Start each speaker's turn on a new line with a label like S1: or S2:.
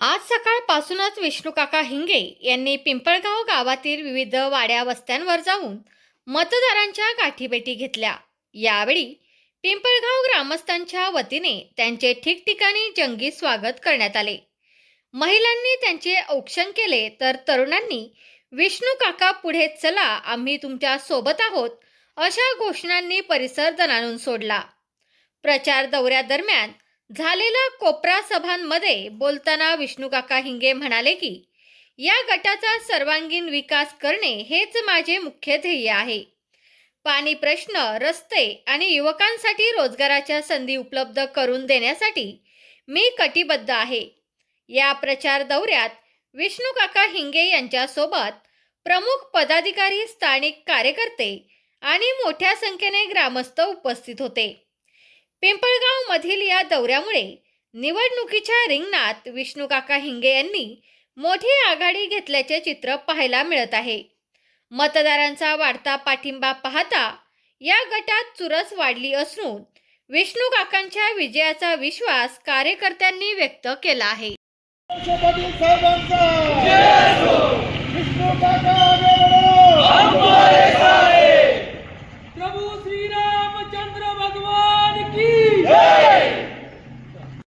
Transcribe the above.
S1: आज सकाळपासूनच विष्णुकाका हिंगे यांनी पिंपळगाव गावातील विविध वाड्या वस्त्यांवर जाऊन मतदारांच्या गाठीभेटी घेतल्या. यावेळी पिंपळगाव ग्रामस्थांच्या वतीने त्यांचे ठिकठिकाणी जंगी स्वागत करण्यात आले. महिलांनी त्यांचे औक्षण केले तर तरुणांनी विष्णू काका पुढे चला आम्ही तुमच्यासोबत आहोत अशा घोषणांनी परिसर दणाणून सोडला. प्रचार दौऱ्यादरम्यान झालेल्या कोपरा सभांमध्ये बोलताना विष्णुकाका हिंगे म्हणाले की या गटाचा सर्वांगीण विकास करणे हेच माझे मुख्य ध्येय आहे. पाणी प्रश्न रस्ते आणि युवकांसाठी रोजगाराच्या संधी उपलब्ध करून देण्यासाठी मी कटिबद्ध आहे. या प्रचार दौऱ्यात विष्णुकाका हिंगे यांच्यासोबत प्रमुख पदाधिकारी स्थानिक कार्यकर्ते आणि मोठ्या संख्येने ग्रामस्थ उपस्थित होते. पिंपळगावमधील या दौऱ्यामुळे निवडणुकीच्या रिंगणात विष्णूकाका हिंगे यांनी मोठी आघाडी घेतल्याचे चित्र पाहायला मिळत आहे. मतदारांचा वाढता पाठिंबा पाहता या गटात चुरस वाढली असून विष्णूकाकांच्या विजयाचा विश्वास कार्यकर्त्यांनी व्यक्त केला आहे.
S2: प्रभू भगवान!